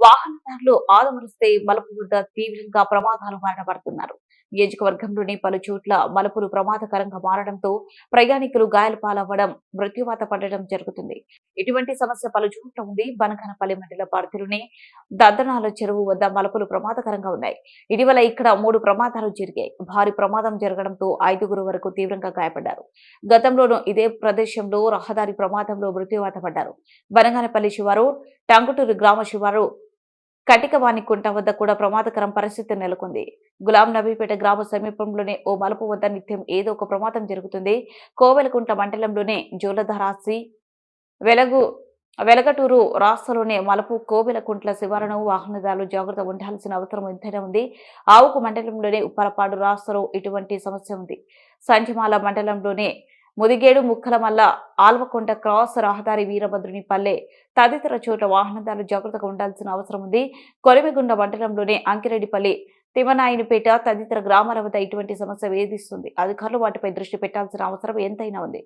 వాహనదారులు ఆదమరిస్తే మలుపు వద్ద తీవ్రంగా ప్రమాదాలు బయటపడుతున్నారు నియోజకవర్గంలోని పలు చోట్ల మలుపులు ప్రమాదకరంగా మారడంతో ప్రయాణికులు గాయాల పాలవ్వడం మృత్యువాత పడడం జరుగుతుంది. ఇటువంటి సమస్య పలు చోట్ల ఉంది. బనకనపల్లి మండల పరిధిలోని దద్దనాల చెరువు వద్ద మలుపులు ప్రమాదకరంగా ఉన్నాయి. ఇటీవల ఇక్కడ మూడు ప్రమాదాలు జరిగాయి. భారీ ప్రమాదం జరగడంతో ఐదుగురు వరకు తీవ్రంగా గాయపడ్డారు. గతంలోనూ ఇదే ప్రదేశంలో రహదారి ప్రమాదంలో మృత్యువాత పడ్డారు. బనగానపల్లి శివారు టంగుటూరు గ్రామ శివారు కటికవాణికుంట వద్ద కూడా ప్రమాదకరం పరిస్థితి నెలకొంది. గులాం నబీపేట గ్రామ సమీపంలోనే ఓ మలుపు వద్ద నిత్యం ఏదో ఒక ప్రమాదం జరుగుతుంది. కోవెలకుంట మండలంలోనే జోలధరాసి వెలగు వెలగటూరు రాష్ట్రంలోనే మలుపు కోవెలకుంట్ల శివారును వాహనదారులు జాగ్రత్త ఉండాల్సిన అవసరం ఎంతైనా ఉంది. ఆవుకు మండలంలోనే ఉప్పలపాడు రాష్ట్రంలో ఇటువంటి సమస్య ఉంది. సంజమాల మండలంలోనే ముదిగేడు ముక్కల మల్ల ఆల్వకొండ క్రాస్ రహదారి వీరభద్రుని పల్లె తదితర చోట్ల వాహనదారులు జాగ్రత్తగా ఉండాల్సిన అవసరం ఉంది. కొలిమిగుండ మండలంలోనే అంకిరెడ్డిపల్లి తిమనాయనిపేట తదితర గ్రామాల వద్ద ఇటువంటి సమస్య వేధిస్తుంది. అధికారులు వాటిపై దృష్టి పెట్టాల్సిన అవసరం ఎంతైనా ఉంది.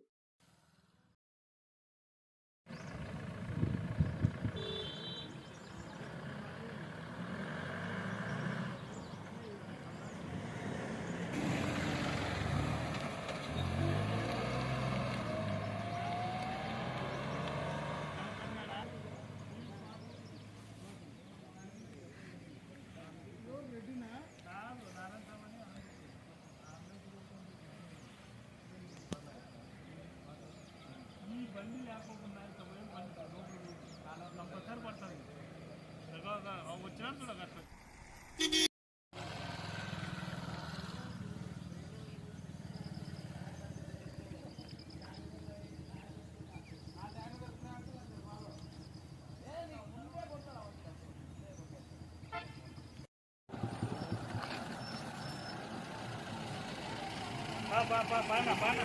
ఇవన్నీ లేకపోకుండా తొంభై పన్నెండు లోపల చాలా కంపల్సరీ పడుతుంది వచ్చినా కూడా కట్టదు Pa, pa, pa, pana, pana.